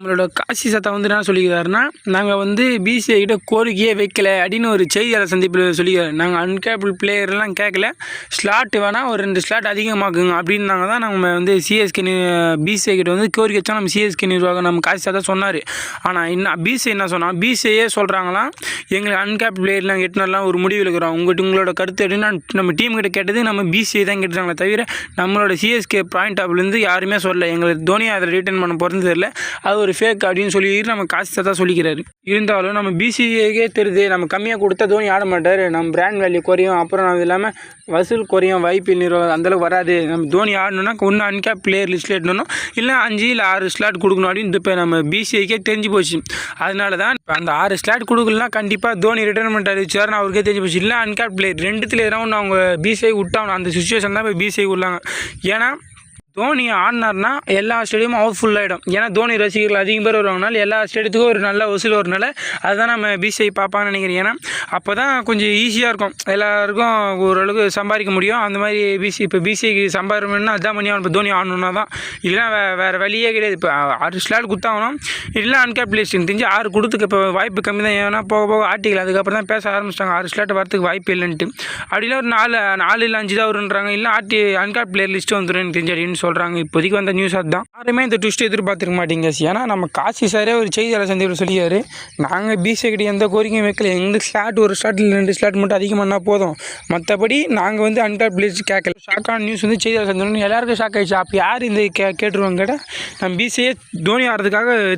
நம்மளோட காசி சத்தா வந்து என்ன சொல்லிக்கிறாருன்னா நாங்கள் வந்து பிசிஐ கிட்ட கோரிக்கையே வைக்கல அப்படின்னு ஒரு செய்தியாளர் சந்திப்பில் சொல்லிக்கிறார். நாங்கள் அன்கேபிள் பிளேயர்லாம் கேட்கல ஸ்லாட் வேணால் ஒரு ரெண்டு ஸ்லாட் அதிகமாக்குங்க அப்படின்னாங்க தான் நம்ம வந்து சிஎஸ்கே பிசிஐ கிட்ட வந்து கோரிக்கை வச்சா நம்ம சிஎஸ்கே நிர்வாகம் நம்ம காசி சத்தா சொன்னார். ஆனால் என்ன பிசிஐ என்ன சொன்னால் பிசிஐயே சொல்கிறாங்களாம் எங்களுக்கு அன்கேப் பிளேயர்லாம் எட்டுனர்லாம் ஒரு முடிவு இருக்கிறோம் உங்கள்கிட்ட உங்களோட கருத்து எப்படின்னா நம்ம டீம் கிட்ட கேட்டது நம்ம பிசிஐ தான் கேட்டுறாங்களே தவிர நம்மளோட சிஎஸ்கே பாயிண்ட் ஆஃப்லேருந்து யாருமே சொல்லலை. எங்களுக்கு தோனி அதில் ரிட்டர்ன் பண்ண போகிறது தெரியல. அது ஒரு ஃபேக் அப்படின்னு சொல்லி நம்ம காசு தான் சொல்லிக்கிறாரு. இருந்தாலும் நம்ம பிசிஏக்கே தெரியுது நம்ம கம்மியாக கொடுத்தா தோனி ஆட மாட்டார். நம்ம பிராண்ட் வேல்யூ குறையும் அப்புறம் அது இல்லாமல் வசூல் குறையும் வாய்ப்பு நிறுவனம் அந்தளவுக்கு வராது. நம்ம தோனி ஆடணும்னா ஒன்று அன்கேப் பிளேயர் லிஸ்ட்டில் எட்டணும் இல்லை அஞ்சு இல்லை ஆறு ஸ்லாட் கொடுக்கணும் அப்படின்னு இப்போ நம்ம பிசிஐக்கே தெரிஞ்சு போச்சு. அதனால தான் அந்த ஆறு ஸ்லாட் கொடுக்கலாம் கண்டிப்பாக தோனி ரிட்டைர்மெண்ட் அறிவிச்சாருன்னு அவருக்கே தெரிஞ்சு போச்சு. இல்லை அன்கேப் பிளேயர் ரெண்டுத்தில் எதனா ஒன்று அவங்க பிசிஐ விட்டாங்க அந்த சுச்சுவேஷன் தான் இப்போ பிசிஐ விடலாங்க. ஏன்னா தோனி ஆடினார்னா எல்லா ஸ்டேடியமும் அவுட் ஃபுல் ஆகிடும் ஏன்னா தோனி ரசிகர்கள் அதிகம் பேர் வருவாங்கனால எல்லா ஸ்டேடியத்துக்கும் ஒரு நல்ல வசூல் வரனால அதுதான் நம்ம பிசிஐ பார்ப்பான்னு நினைக்கிறேன். ஏன்னா அப்போ தான் கொஞ்சம் ஈஸியாக இருக்கும். எல்லாருக்கும் ஓரளவுக்கு சம்பாதிக்க முடியும். அந்த மாதிரி பிசி இப்போ பிசிஐக்கு சம்பாதிக்கணும்னா அதான் பண்ணி இப்போ தோனி ஆடணுன்னா தான். இல்லைனா வே வேறு வழியே கிடையாது. இப்போ ஆறு ஸ்லாட் கொடுத்தாகணும் இல்லை அன்கேபிளேஷன் தெரிஞ்சு ஆறு கொடுத்துக்கு இப்போ வாய்ப்பு கம்மி தான். ஏன்னா போக போக ஆர்டிக்கல் அதுக்கப்புறம் தான் பேச ஆரம்பிச்சிட்டாங்க. ஆறு ஸ்லாட் வரத்துக்கு வாய்ப்பு இல்லைன்ட்டு. அப்படிலாம் ஒரு நாலு நாலு இல்லை அஞ்சு தான் வருன்றாங்க இல்லை ஆர்டி அன்கேப் பிளேயர் லிஸ்ட்டு வந்துடும் தெரிஞ்சு அப்படின்னு சொல்கிறாங்க இப்போதைக்கு வந்த நியூஸ் அதுதான். யாருமே இந்த ட்விஸ்ட் எதிர்பார்த்துருக்க மாட்டீங்க ஏன்னா நம்ம காசி சாரே ஒரு செய்தியாளர் சந்திப்பில் சொல்லியாரு நாங்கள் பிசிஐ கிட்ட எந்த கோரிக்கையும் வைக்கல. எங்களுக்கு ஸ்லாட் ஒரு ஸ்லாட் இல்லை ரெண்டு ஸ்லாட் மட்டும் அதிகம் போதும். மற்றபடி நாங்கள் வந்து அன்டாப் பிளேஸ் கேட்கல ஷாக்கான நியூஸ் வந்து செய்தியாளர் சந்திப்பில் எல்லாருக்கும் ஷாக் ஆகிடுச்சு அப்போ யார் இந்த கே கேட்டுருவாங்க கேட்டால் நம்ம பிசிஏ தோனி ஆடுறதுக்காக